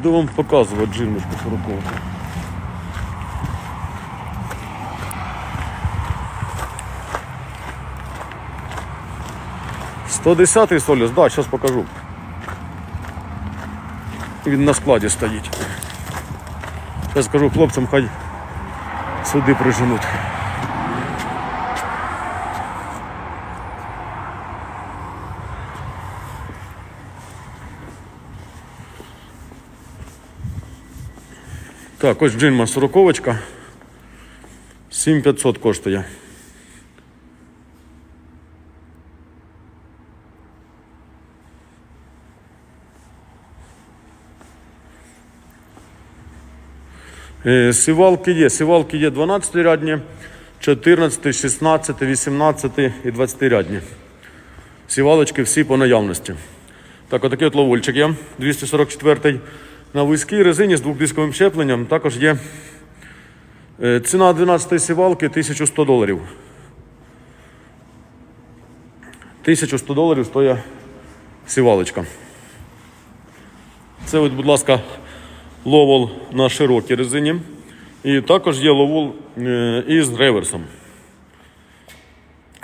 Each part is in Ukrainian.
Буду вам показувати джинмочку 40. Сто десятий соліс, да, зараз покажу. Він на складі стоїть. Зараз скажу хлопцям, хай сюди приженуть. Так, ось джинма сороковочка. 7500 коштує. Е, Сівалки є. Сівалки є 12 рядні, 14, 16, 18 і 20 рядні. Сівалочки всі по наявності. Так, отакий от ловольчик є. 244 на вузькій резині з двохдисковим щепленням. Також є е, ціна 12 сівалки 1100 доларів. 1100 доларів стоїть сівалочка. Це, будь ласка, ловол на широкій резині. І також є ловол е, із реверсом.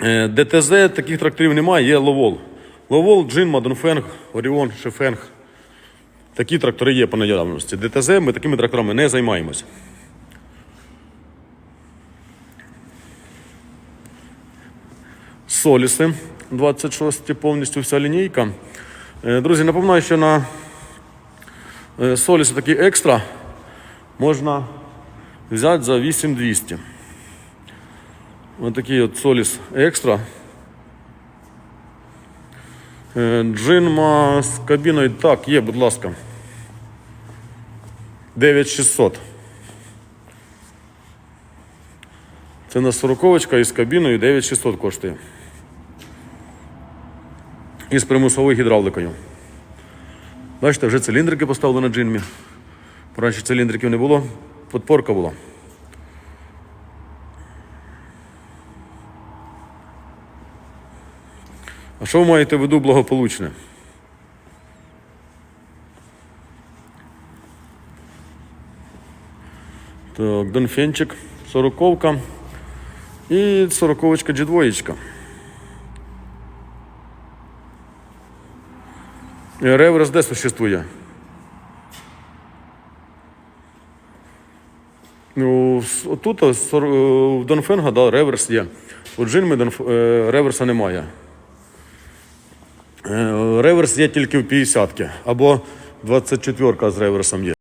Е, ДТЗ таких тракторів немає, є ловол. Ловол, Джинма, Донфенг, Оріон, Шефенг. Такі трактори є по наявності. ДТЗ ми такими тракторами не займаємося. Соліси 26 повністю вся лінійка. Е, Друзі, напоминаю, що на е, соліси такі екстра можна взяти за 8200. Ось такий от соліс екстра. Е, Джинма з кабіною. Так, є, будь ласка. 9600. Це на 40 із кабіною 9600 коштує. І з примусовою гідравликою. Бачите, вже циліндрики поставили на джинмі. Раніше циліндриків не було, подпорка була. А що ви маєте в виду благополучне? Так, Донфенчик, сороковка і сороковочка G2. Реверс де существує? Ну, с- тут а, сор- е, в Донфенга да, реверс є. У Джинми е, реверса немає. Е, Реверс є тільки в 50 або 24 з реверсом є.